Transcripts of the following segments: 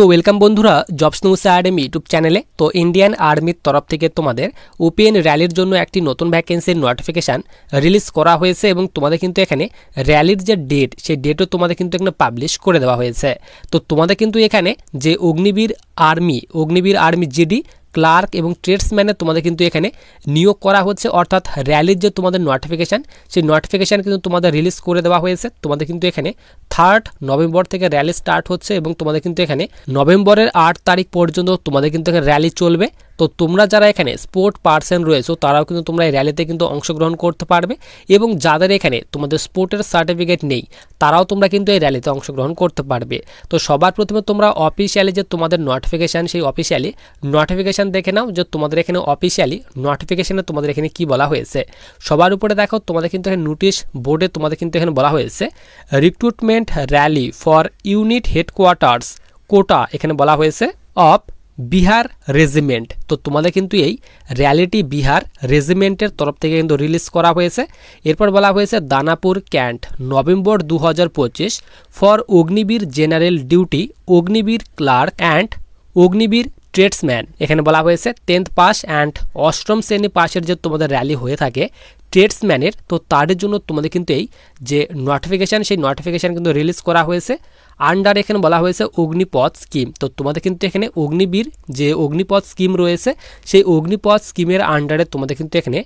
তো ওয়েলকাম বন্ধুরা jobs news academy YouTube চ্যানেলে তো ইন্ডিয়ান আর্মির তরফ থেকে তোমাদের ওপিএন র্যালির জন্য একটি নতুন ভ্যাকেন্সির নোটিফিকেশান রিলিজ করা হয়েছে এবং তোমাদের কিন্তু এখানে র্যালির যে ডেট সেই ডেটও তোমাদের কিন্তু এখানে পাবলিশ করে দেওয়া হয়েছে। তো তোমাদের কিন্তু এখানে যে Agniveer army Agniveer army GD clerk এবং ট্রেডসম্যানের তোমাদের কিন্তু এখানে নিয়োগ করা হচ্ছে, অর্থাৎ র্যালির যে তোমাদের নোটিফিকেশান সেই নোটিফিকেশান কিন্তু তোমাদের রিলিজ করে দেওয়া হয়েছে। তোমাদের কিন্তু এখানে থার্ড নভেম্বর থেকে র্যালি স্টার্ট হচ্ছে এবং তোমাদের কিন্তু এখানে নভেম্বরের আট তারিখ পর্যন্ত তোমাদের কিন্তু এখানে র্যালি চলবে। তো তোমরা যারা এখানে স্পোর্ট পার্সন রয়েছো, তারাও কিন্তু তোমরা এই র্যালিতে কিন্তু অংশগ্রহণ করতে পারবে এবং যাদের এখানে তোমাদের স্পোর্টের সার্টিফিকেট নেই, তারাও তোমরা কিন্তু এই র্যালিতে অংশগ্রহণ করতে পারবে। তো সবার প্রথমে তোমরা অফিসিয়ালি যে তোমাদের নোটিফিকেশান সেই অফিসিয়ালি নোটিফিকেশান দেখে নাও যে তোমাদের এখানে অফিসিয়ালি নোটিফিকেশানে তোমাদের এখানে কি বলা হয়েছে। সবার উপরে দেখো, তোমাদের কিন্তু এখানে নোটিশ বোর্ডে তোমাদের কিন্তু এখানে বলা হয়েছে recruitment rally for unit headquarters quota এখানে বলা হয়েছে অফ বিহার রেজিমেন্ট। তো তোমাদের কিন্তু এই র্যালিটি বিহার রেজিমেন্টের তরফ থেকে কিন্তু রিলিজ করা হয়েছে। এরপর বলা হয়েছে দানাপুর ক্যান্ট, নভেম্বর দু হাজার পঁচিশ, for Agniveer general duty, Agniveer clerk and Agniveer tradesman. এখানে বলা হয়েছে টেন্থ পাস অ্যান্ড অষ্টম শ্রেণি পাশের যে তোমাদের র্যালি হয়ে থাকে ট্রেডসম্যানের, তো তাদের জন্য তোমাদের কিন্তু এই যে নোটিফিকেশান সেই নোটিফিকেশান কিন্তু রিলিজ করা হয়েছে। আন্ডার এখানে বলা হয়েছে অগ্নিপথ স্কিম তো তোমাদের কিন্তু এখানে অগ্নিবীর যে অগ্নিপথ স্কিম রয়েছে, সেই অগ্নিপথ স্কিমের আন্ডারে তোমাদের কিন্তু এখানে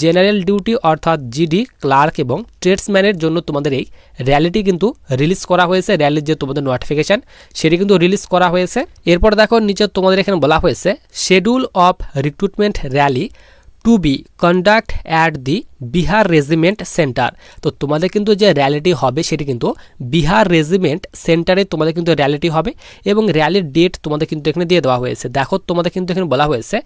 জেনারেল ডিউটি অর্থাৎ জিডি ক্লার্ক এবং ট্রেডসম্যানের জন্য তোমাদের এই র্যালিটি কিন্তু রিলিজ করা হয়েছে। র্যালির যে তোমাদের নোটিফিকেশান সেটি কিন্তু রিলিজ করা হয়েছে। এরপর দেখো, নিচে তোমাদের এখানে বলা হয়েছে schedule of recruitment rally to be conduct at the Bihar regiment centre. তো তোমাদের কিন্তু যে র্যালিটি হবে সেটি কিন্তু বিহার রেজিমেন্ট সেন্টারে তোমাদের কিন্তু র্যালিটি হবে এবং র্যালির ডেট তোমাদের কিন্তু এখানে দিয়ে দেওয়া হয়েছে। দেখো, তোমাদের কিন্তু এখানে বলা হয়েছে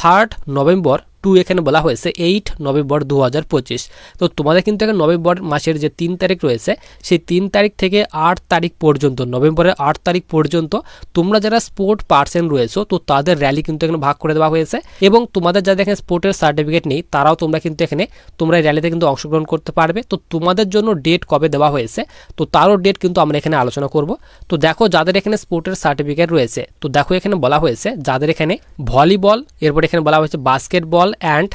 থার্ড নভেম্বর টু এখানে বলা হয়েছে এইট নভেম্বর দু হাজার পঁচিশ তো তোমাদের কিন্তু এখানে নভেম্বর মাসের যে তিন তারিখ রয়েছে, সেই তিন তারিখ থেকে আট তারিখ পর্যন্ত নভেম্বরের আট তারিখ পর্যন্ত তোমরা যারা স্পোর্ট পার্সন রয়েছো, তো তাদের র্যালি কিন্তু এখানে ভাগ করে দেওয়া হয়েছে এবং তোমাদের যাদের এখানে স্পোর্টের সার্টিফিকেট নেই, তারাও তোমরা কিন্তু এখানে তোমরা এই র্যালিতে কিন্তু অংশগ্রহণ করতে পারবে। তো তোমাদের জন্য ডেট কবে দেওয়া হয়েছে? তো তারও ডেট কিন্তু আমরা এখানে আলোচনা করব। তো দেখো, যাদের এখানে স্পোর্টের সার্টিফিকেট রয়েছে, তো দেখো এখানে বলা হয়েছে, যাদের এখানে ভলিবল এরপর এখানে বলা হয়েছে বাস্কেটবল অ্যান্ড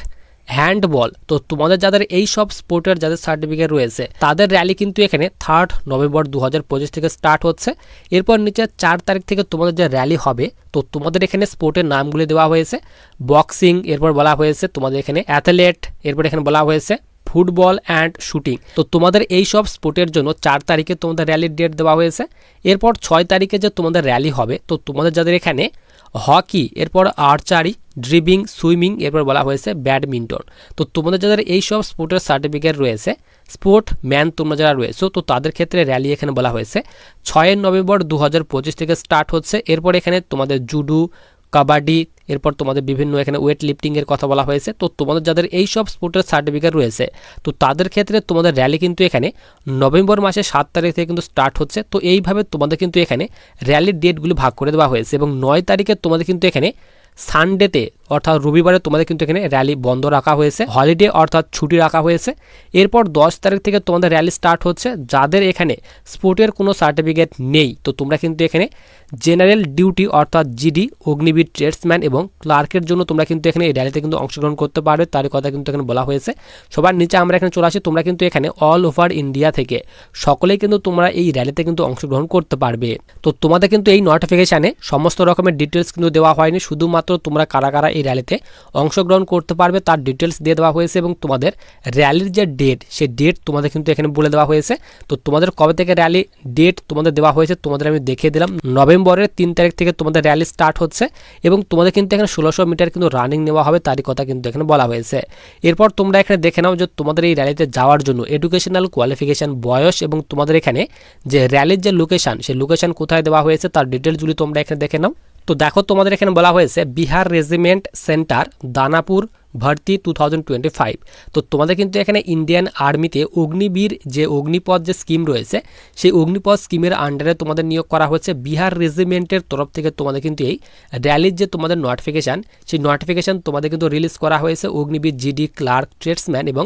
হ্যান্ডবল। তো তোমাদের যাদের এই সব স্পোর্টের যাদের সার্টিফিকেট রয়েছে, তাদের র্যালি কিন্তু এখানে থার্ড নভেম্বর দু হাজার পঁচিশ থেকে স্টার্ট হচ্ছে। এরপর নিচে চার তারিখ থেকে তোমাদের যে র্যালি হবে, তো তোমাদের এখানে স্পোর্টের নামগুলি দেওয়া হয়েছে। বক্সিং, এরপর বলা হয়েছে তোমাদের এখানে অ্যাথলেট এরপর এখানে বলা হয়েছে ফুটবল অ্যান্ড শুটিং তো তোমাদের এই সব স্পোর্টের জন্য চার তারিখে তোমাদের র্যালির ডেট দেওয়া হয়েছে। এরপর ছয় তারিখে যে তোমাদের র্যালি হবে, তো তোমাদের যাদের এখানে হকি এরপর আর্চারি ড্রিবিং, সুইমিং, এরপর বলা হয়েছে ব্যাডমিন্টন। তো তোমাদের যাদের এই সব স্পোর্টের সার্টিফিকেট রয়েছে, স্পোর্ট ম্যান তোমরা যারা রয়েছে, তো তাদের ক্ষেত্রে র্যালি এখানে বলা হয়েছে। ছয়ের নভেম্বর দু হাজার পঁচিশ থেকে স্টার্ট হচ্ছে। এরপর এখানে তোমাদের জুডু, কাবাডি, এরপর তোমাদের বিভিন্ন এখানে ওয়েট লিফটিংয়ের কথা বলা হয়েছে। তো তোমাদের যাদের এই সব স্পোর্টের সার্টিফিকেট রয়েছে, তো তাদের ক্ষেত্রে তোমাদের র্যালি কিন্তু এখানে নভেম্বর মাসে সাত তারিখ থেকে কিন্তু স্টার্ট হচ্ছে। তো এইভাবে তোমাদের কিন্তু এখানে র্যালির ডেটগুলি ভাগ করে দেওয়া হয়েছে এবং নয় তারিখে তোমাদের কিন্তু এখানে 3出て অর্থাৎ রবিবারে তোমাদের কিন্তু এখানে র্যালি বন্ধ রাখা হয়েছে। হলিডে অর্থাৎ ছুটি রাখা হয়েছে। এরপর দশ তারিখ থেকে তোমাদের র্যালি স্টার্ট হচ্ছে। যাদের এখানে স্পোর্টের কোনো সার্টিফিকেট নেই, তো তোমরা কিন্তু এখানে জেনারেল ডিউটি অর্থাৎ জিডি অগ্নিবীর ট্রেডসম্যান এবং ক্লার্কের জন্য তোমরা কিন্তু এখানে এই র্যালিতে কিন্তু অংশগ্রহণ করতে পারবে। তার কথা কিন্তু এখানে বলা হয়েছে। সবার নিচে আমরা এখানে চলে আসি। তোমরা কিন্তু এখানে অল ওভার ইন্ডিয়া থেকে সকলেই কিন্তু তোমরা এই র্যালিতে কিন্তু অংশগ্রহণ করতে পারবে। তো তোমাদের কিন্তু এই নোটিফিকেশানে সমস্ত রকমের ডিটেলস কিন্তু দেওয়া হয়নি। শুধুমাত্র তোমরা কারা কারা এই র্যালিতে অংশগ্রহণ করতে পারবে, তার ডিটেলস দিয়ে দেওয়া হয়েছে এবং তোমাদের র্যালির যে ডেট সেই ডেট তোমাদের কিন্তু এখানে বলে দেওয়া হয়েছে। তো তোমাদের কবে থেকে র্যালি ডেট তোমাদের দেওয়া হয়েছে, তোমাদের আমি দেখিয়ে দিলাম। নভেম্বরের তিন তারিখ থেকে তোমাদের র্যালি স্টার্ট হচ্ছে এবং তোমাদের কিন্তু এখানে ষোলোশো মিটার কিন্তু রানিং নেওয়া হবে, তারই কথা কিন্তু এখানে বলা হয়েছে। এরপর তোমরা এখানে দেখে নাও যে তোমাদের এই র্যালিতে যাওয়ার জন্য এডুকেশনাল কোয়ালিফিকেশান বয়স এবং তোমাদের এখানে যে র্যালির যে লোকেশান সেই লোকেশান কোথায় দেওয়া হয়েছে, তার ডিটেলসগুলি তোমরা এখানে দেখে নাও। তো দেখো তোমাদের এখানে বলা হয়েছে বিহার রেজিমেন্ট সেন্টার দানাপুর ভর্তি টু তো তোমাদের কিন্তু এখানে ইন্ডিয়ান আর্মিতে অগ্নিবীর যে অগ্নিপথ যে স্কিম রয়েছে, সেই অগ্নিপথ স্কিমের আন্ডারে তোমাদের নিয়োগ করা হচ্ছে। বিহার রেজিমেন্টের তরফ থেকে তোমাদের কিন্তু এই র্যালির যে তোমাদের নোটিফিকেশান সেই নোটিফিকেশান তোমাদের কিন্তু রিলিজ করা হয়েছে অগ্নিবীর জিডি ক্লার্ক ট্রেডসম্যান এবং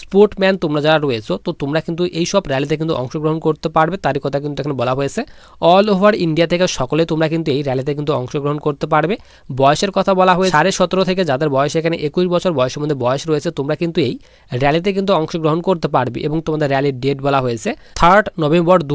স্পোর্টম্যান তোমরা যারা রয়েছো, তো তোমরা কিন্তু এই সব র্যালিতে কিন্তু অংশগ্রহণ করতে পারবে। তারই কথা কিন্তু এখানে বলা হয়েছে। অল ওভার ইন্ডিয়া থেকে সকলে তোমরা কিন্তু এই র্যালিতে কিন্তু অংশগ্রহণ করতে পারবে। বয়সের কথা বলা হয়েছে, সাড়ে সতেরো থেকে যাদের বয়স এখানে একুশ বছর বয়সের মধ্যে বয়স রয়েছে, তোমরা কিন্তু এই র্যালিতে কিন্তু অংশগ্রহণ করতে পারবে এবং তোমাদের র্যালির ডেট বলা হয়েছে থার্ড নভেম্বর দু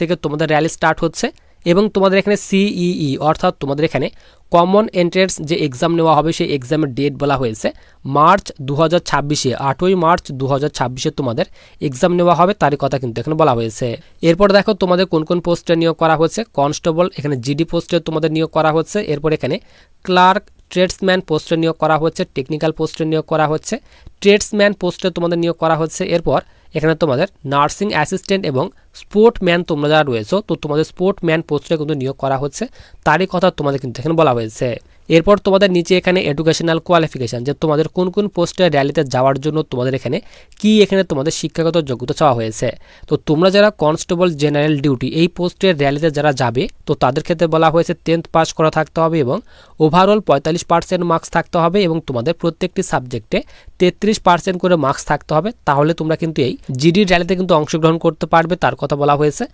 থেকে তোমাদের র্যালি স্টার্ট হচ্ছে এবং তোমাদের এখানে সিইই অর্থাৎ তোমাদের এখানে কমন এন্ট্রেন্স যে এক্সাম নেওয়া হবে, সেই এক্সামের ডেট বলা হয়েছে মার্চ দু হাজার ছাব্বিশে। আটই মার্চ দু হাজার ছাব্বিশে তোমাদের এক্সাম নেওয়া হবে, তারই কথা কিন্তু এখানে বলা হয়েছে। এরপর দেখো তোমাদের কোন কোন পোস্টে নিয়োগ করা হচ্ছে কনস্টেবল এখানে জিডি পোস্টে তোমাদের নিয়োগ করা হচ্ছে, এরপর এখানে ক্লার্ক ট্রেডসম্যান পোস্টে নিয়োগ করা হচ্ছে টেকনিক্যাল পোস্টে নিয়োগ করা হচ্ছে। ট্রেডসম্যান পোস্টে তোমাদের নিয়োগ করা হচ্ছে। এরপর এখানে তোমাদের নার্সিং অ্যাসিস্ট্যান্ট এবং স্পোর্টম্যান তোমরা যারা রয়েছো, তো তোমাদের স্পোর্টম্যান পোস্টে কিন্তু নিয়োগ করা হচ্ছে। তারই কথা তোমাদের কিন্তু এখানে বলা হয়েছে। এরপর তোমাদের নিচে এখানে এডুকেশনাল কোয়ালিফিকেশান যে তোমাদের কোন কোন পোস্টে র্যালিতে যাওয়ার জন্য তোমাদের এখানে কি এখানে তোমাদের শিক্ষাগত যোগ্যতা চাওয়া হয়েছে। তো তোমরা যারা কনস্টেবল জেনারেল ডিউটি এই পোস্টের র্যালিতে যারা যাবে, তো তাদের ক্ষেত্রে বলা হয়েছে টেন্থ পাস করা থাকতে হবে এবং ওভারঅল পঁয়তাল্লিশ পার্সেন্ট মার্কস থাকতে হবে এবং তোমাদের প্রত্যেকটি সাবজেক্টে তেত্রিশ পার্সেন্ট করে মার্কস থাকতে হবে, তাহলে তোমরা কিন্তু এই জিডির র্যালিতে কিন্তু অংশগ্রহণ করতে পারবে, তার কথা বলা হয়েছে।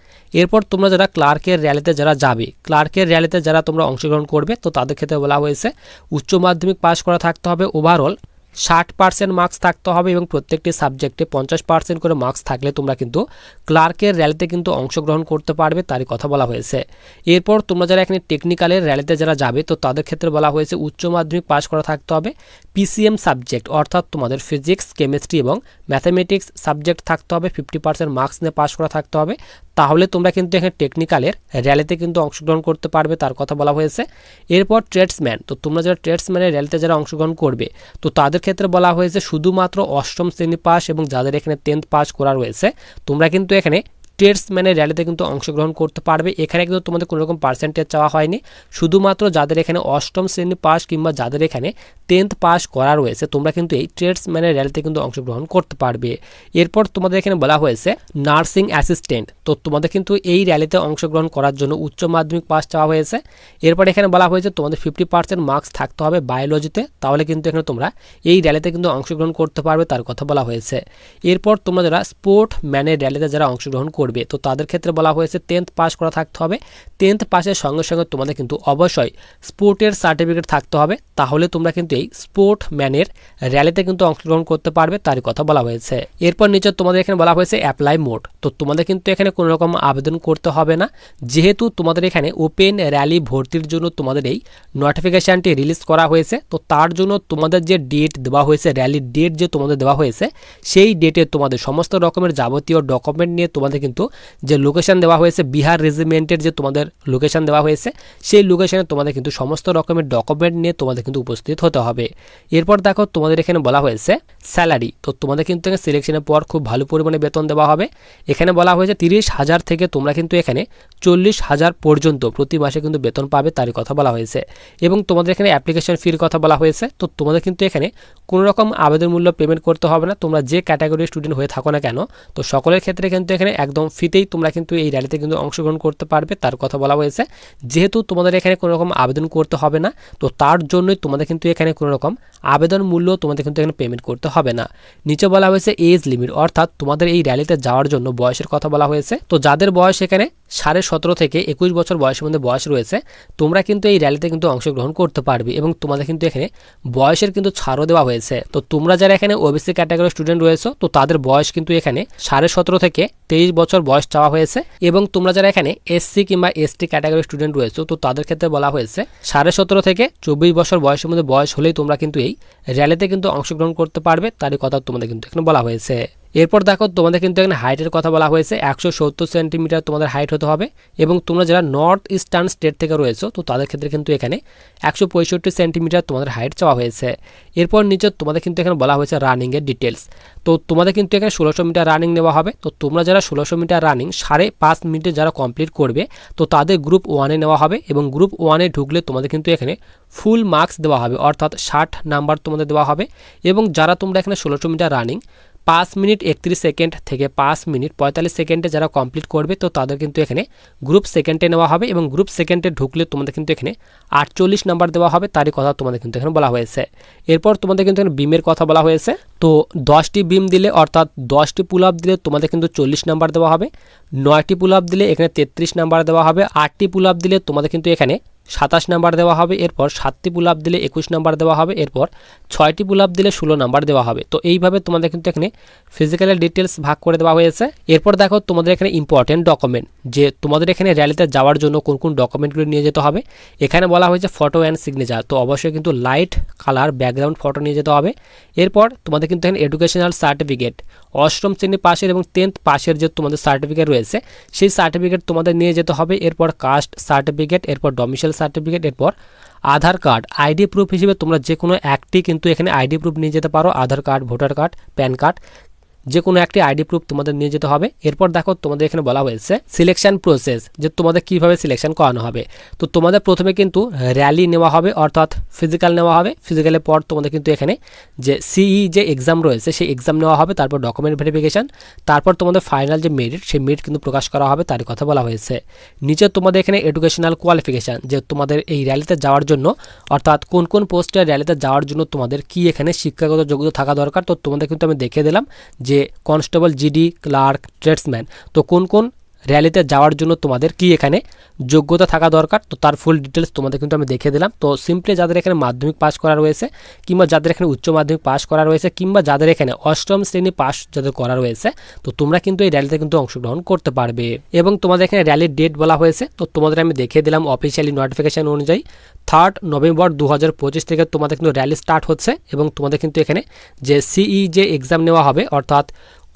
এরপর তোমরা যারা ক্লার্কের র্যালিতে যারা যাবে ক্লার্কের র্যালিতে যারা তোমরা অংশগ্রহণ করবে, তো তাদের ক্ষেত্রে বলা হয়েছে, উচ্চ মাধ্যমিক পাশ করা থাকতে হবে ওভারঅল ষাট পার্সেন্ট মার্কস থাকতে হবে এবং প্রত্যেকটি সাবজেক্টে পঞ্চাশ পার্সেন্ট করে মার্কস থাকলে তোমরা কিন্তু ক্লার্কের র্যালিতে কিন্তু অংশগ্রহণ করতে পারবে, তারই কথা বলা হয়েছে। এরপর তোমরা যারা এখানে টেকনিক্যালের র্যালিতে যারা যাবে, তো তাদের ক্ষেত্রে বলা হয়েছে, উচ্চ মাধ্যমিক পাশ করা থাকতে হবে পিসিএম সাবজেক্ট, অর্থাৎ তোমাদের ফিজিক্স, কেমিস্ট্রি এবং ম্যাথামেটিক্স সাবজেক্ট থাকতে হবে, ফিফটি পার্সেন্ট মার্কস নিয়ে পাশ করা থাকতে হবে। তাহলে তোমরা কিন্তু এখানে টেকনিক্যালের র্যালিতে কিন্তু অংশগ্রহণ করতে পারবে, তার কথা বলা হয়েছে। এরপর ট্রেডসম্যান তো তোমরা যারা ট্রেডসম্যানের র্যালিতে যারা অংশগ্রহণ করবে, তো তাদের ক্ষেত্রে বলা হয়েছে শুধুমাত্র অষ্টম শ্রেণি পাস এবং যাদের এখানে টেন্থ পাস করা রয়েছে, তোমরা কিন্তু এখানে ট্রেডসম্যানের র্যালিতে কিন্তু অংশগ্রহণ করতে পারবে। এখানে কিন্তু তোমাদের কোনো রকম পার্সেন্টেজ চাওয়া হয়নি। শুধুমাত্র যাদের এখানে অষ্টম শ্রেণি পাস কিংবা যাদের এখানে টেন্থ পাস করা রয়েছে, তোমরা কিন্তু এই ট্রেডসম্যানের র্যালিতে কিন্তু অংশগ্রহণ করতে পারবে। এরপর তোমাদের এখানে বলা হয়েছে নার্সিং অ্যাসিস্ট্যান্ট তো তোমাদের কিন্তু এই র্যালিতে অংশগ্রহণ করার জন্য উচ্চ মাধ্যমিক পাস চাওয়া হয়েছে। এরপর এখানে বলা হয়েছে তোমাদের ফিফটি পার্সেন্ট মার্কস থাকতে হবে বায়োলজিতে তাহলে কিন্তু এখানে তোমরা এই র্যালিতে কিন্তু অংশগ্রহণ করতে পারবে, তার কথা বলা হয়েছে। এরপর তোমরা যারা স্পোর্ট ম্যানের র্যালিতে যারা অংশগ্রহণ করবে তো তাদের ক্ষেত্রে বলা হয়েছে টেন্থ পাস করা থাকতে হবে। টেন্থ পাসের সঙ্গে সঙ্গে তোমাদের কিন্তু অবশ্যই স্পোর্টের সার্টিফিকেট থাকতে হবে। তাহলে তোমরা কিন্তু এই স্পোর্ট ম্যানের র্যালিতে কিন্তু অংশগ্রহণ করতে পারবে, তারই কথা বলা হয়েছে। এরপর নিচে তোমাদের এখানে বলা হয়েছে অ্যাপ্লাই মোড তো তোমাদের কিন্তু এখানে কোনো রকম আবেদন করতে হবে না। যেহেতু তোমাদের এখানে ওপেন র্যালি ভর্তির জন্য তোমাদের এই নোটিফিকেশানটি রিলিজ করা হয়েছে, তো তার জন্য তোমাদের যে ডেট দেওয়া হয়েছে র্যালির ডেট যে তোমাদের দেওয়া হয়েছে, সেই ডেটে তোমাদের সমস্ত রকমের যাবতীয় ডকুমেন্ট নিয়ে তোমাদের কিন্তু যে লোকেশান দেওয়া হয়েছে, বিহার রেজিমেন্টের যে তোমাদের লোকেশান দেওয়া হয়েছে, সেই লোকেশানে তোমাদের কিন্তু সমস্ত রকমের ডকুমেন্ট নিয়ে তোমাদের কিন্তু উপস্থিত হতে হবে। এরপর দেখো তোমাদের এখানে বলা হয়েছে স্যালারি তো তোমাদের কিন্তু এখানে সিলেকশনের পর খুব ভালো পরিমাণে বেতন দেওয়া হবে। এখানে বলা হয়েছে তিরিশ হাজার থেকে তোমরা কিন্তু এখানে চল্লিশ হাজার পর্যন্ত প্রতি মাসে কিন্তু বেতন পাবে তারই কথা বলা হয়েছে। এবং তোমাদের এখানে অ্যাপ্লিকেশন ফির কথা বলা হয়েছে। তো তোমাদের কিন্তু এখানে কোনো রকম আবেদন মূল্য পেমেন্ট করতে হবে না। তোমরা যে ক্যাটাগরির স্টুডেন্ট হয়ে থাকো না কেন, তো সকলের ক্ষেত্রে কিন্তু এখানে একদম ফ্রিতেই তোমরা কিন্তু এই র্যালিতে কিন্তু অংশগ্রহণ করতে পারবে, তার কথা বলা হয়েছে। যেহেতু তোমাদের এখানে কোনো রকম আবেদন করতে হবে না, তো তার জন্যই তোমাদের কিন্তু এখানে কোনো রকম আবেদন মূল্য তোমাদের কিন্তু এখানে পেমেন্ট করতে হবে না। নিচে বলা হয়েছে এজ লিমিট অর্থাৎ তোমাদের এই র্যালিতে যাওয়ার জন্য বয়সের কথা বলা হয়েছে। তো যাদের বয়স এখানে সাড়ে সতেরো থেকে একুশ বছর বয়সের মধ্যে বয়স রয়েছে, তোমরা কিন্তু এই র্যালিতে কিন্তু অংশগ্রহণ করতে পারবে এবং তোমাদের কিন্তু এখানে বয়সের কিন্তু ছাড়ও দেওয়া হয়েছে। তো তোমরা যারা এখানে ওবিসি ক্যাটাগরির স্টুডেন্ট রয়েছে, তো তাদের বয়স কিন্তু এখানে সাড়ে সতেরো থেকে তেইশ বছর বয়স চাওয়া হয়েছে এবং তোমরা যারা এখানে এসসি কিংবা এসটি ক্যাটাগরির স্টুডেন্ট রয়েছে, তো তাদের ক্ষেত্রে বলা হয়েছে সাড়ে সতেরো থেকে চব্বিশ বছর বয়সের মধ্যে বয়স হলেই তোমরা কিন্তু এই র্যালিতে কিন্তু অংশগ্রহণ করতে পারবে, তারই কথা তোমাদের কিন্তু এখানে বলা হয়েছে। এরপর দেখো তোমাদের কিন্তু এখানে হাইটের কথা বলা হয়েছে, একশো সত্তর সেন্টিমিটার তোমাদের হাইট হতে হবে এবং তোমরা যারা নর্থ ইস্টার্ন স্টেট থেকে রয়েছো, তো তাদের ক্ষেত্রে কিন্তু এখানে একশো পঁয়ষট্টি সেন্টিমিটার তোমাদের হাইট চাওয়া হয়েছে। এরপর নিচে তোমাদের কিন্তু এখানে বলা হয়েছে রানিংয়ের ডিটেলস তো তোমাদের কিন্তু এখানে ষোলোশো মিটার রানিং নেওয়া হবে, তো তোমরা যারা ষোলোশো মিটার রানিং সাড়ে পাঁচ মিনিটে যারা কমপ্লিট করবে, তো তাদের গ্রুপ ওয়ানে নেওয়া হবে এবং গ্রুপ ওয়ানে ঢুকলে তোমাদের কিন্তু এখানে ফুল মার্কস দেওয়া হবে, অর্থাৎ ষাট নাম্বার তোমাদের দেওয়া হবে এবং যারা তোমরা এখানে ষোলোশো মিটার রানিং পাঁচ মিনিট একত্রিশ সেকেন্ড থেকে পাঁচ মিনিট পঁয়তাল্লিশ সেকেন্ডে যারা কমপ্লিট করবে, তো তাদের কিন্তু এখানে গ্রুপ সেকেন্ডে নেওয়া হবে এবং গ্রুপ সেকেন্ডে ঢুকলে তোমাদের কিন্তু এখানে আটচল্লিশ নাম্বার দেওয়া হবে। তারই কথা তোমাদের কিন্তু এখানে বলা হয়েছে। এরপর তোমাদের কিন্তু এখানে বিমের কথা বলা হয়েছে। তো দশটি বিম দিলে, অর্থাৎ দশটি পুল আপ দিলে তোমাদের কিন্তু চল্লিশ নাম্বার দেওয়া হবে। নয়টি পুল আপ দিলে এখানে তেত্রিশ নাম্বার দেওয়া হবে, আটটি পুল আপ দিলে তোমাদের কিন্তু এখানে সাতাশ নাম্বার দেওয়া হবে, এরপর সাতটি পুল আপ দিলে একুশ নাম্বার দেওয়া হবে, এরপর ছয়টি পুল আপ দিলে ষোলো নাম্বার দেওয়া হবে। তো এইভাবে তোমাদের কিন্তু এখানে ফিজিক্যালের ডিটেলস ভাগ করে দেওয়া হয়েছে। এরপর দেখো তোমাদের এখানে ইম্পর্টেন্ট ডকুমেন্ট যে তোমাদের এখানে র্যালিতে যাওয়ার জন্য কোন কোন ডকুমেন্টগুলো নিয়ে যেতে হবে। এখানে বলা হয়েছে ফটো অ্যান্ড সিগনেচার তো অবশ্যই কিন্তু লাইট কালার ব্যাকগ্রাউন্ড ফটো নিয়ে যেতে হবে। এরপর তোমাদের কিন্তু এখানে এডুকেশনাল সার্টিফিকেট অষ্টম শ্রেণি পাশের এবং টেন্থ পাশের যে তোমাদের সার্টিফিকেট রয়েছে, সেই সার্টিফিকেট তোমাদের নিয়ে যেতে হবে। এরপর কাস্ট সার্টিফিকেট এরপর ডমিসাইল সার্টিফিকেট এরপর আধার কার্ড আইডি প্রুফ হিসেবে তোমরা যে কোনো একটি কিন্তু এখানে আইডি প্রুফ নিয়ে যেতে পারো। Aadhaar card voter card PAN card যে কোনো একটি আইডি প্রুফ তোমাদের নিয়ে যেতে হবে। এরপর দেখো তোমাদের এখানে বলা হয়েছে সিলেকশন প্রসেস যে তোমাদের কীভাবে সিলেকশন করানো হবে। তো তোমাদের প্রথমে কিন্তু র্যালি নেওয়া হবে, অর্থাৎ ফিজিক্যাল নেওয়া হবে। ফিজিক্যালের পর তোমাদের কিন্তু এখানে যে সিই যে এক্সাম রয়েছে, সেই এক্সাম নেওয়া হবে, তারপর ডকুমেন্ট ভেরিফিকেশান তারপর তোমাদের ফাইনাল যে মেরিট সেই মেরিট কিন্তু প্রকাশ করা হবে, তারই কথা বলা হয়েছে। নিচে তোমাদের এখানে এডুকেশনাল কোয়ালিফিকেশান যে তোমাদের এই র্যালিতে যাওয়ার জন্য, অর্থাৎ কোন কোন পোস্টে র্যালিতে যাওয়ার জন্য তোমাদের কি এখানে শিক্ষাগত যোগ্যতা থাকা দরকার, তো তোমাদের কিন্তু আমি দেখিয়ে দিলাম যে কনস্টেবল জিডি ক্লার্ক ট্রেডসম্যান তো কোন কোন র্যালিতে যাওয়ার জন্য তোমাদের কি এখানে যোগ্যতা থাকা দরকার? তো তার ফুল ডিটেলস তোমাদের কিন্তু আমি দেখে দিলাম। তো সিম্পলি যাদের এখানে মাধ্যমিক পাস করা রয়েছে কিংবা যাদের এখানে উচ্চ মাধ্যমিক পাস করা রয়েছে কিংবা যাদের এখানে অষ্টম শ্রেণি পাস যাদের করা রয়েছে, তো তোমরা কিন্তু এই র্যালিতে কিন্তু অংশগ্রহণ করতে পারবে। এবং তোমাদের এখানে র্যালির ডেট বলা হয়েছে, তো তোমাদের আমি দেখে দিলাম অফিসিয়ালি নোটিফিকেশন অনুযায়ী থার্ড নভেম্বর দু হাজার পঁচিশ থেকে তোমাদের কিন্তু র্যালি স্টার্ট হচ্ছে এবং তোমাদের কিন্তু এখানে যে সিই যে এক্সাম নেওয়া হবে, অর্থাৎ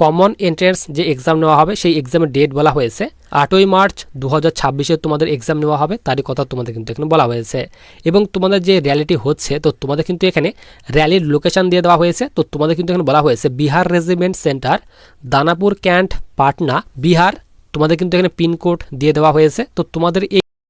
কমন এন্ট্রেন্স যে এক্সাম নেওয়া হবে, সেই এক্সামের ডেট বলা হয়েছে। আটই মার্চ দু হাজার তোমাদের এক্সাম নেওয়া হবে, তারই কথা তোমাদের কিন্তু এখানে বলা হয়েছে। এবং তোমাদের যে র্যালিটি হচ্ছে, তো তোমাদের কিন্তু এখানে র্যালির লোকেশন দিয়ে দেওয়া হয়েছে। তো তোমাদের কিন্তু এখানে বলা হয়েছে Bihar regiment centre Danapur cantt Patna, Bihar, তোমাদের কিন্তু এখানে পিনকোড দিয়ে দেওয়া হয়েছে। তো তোমাদের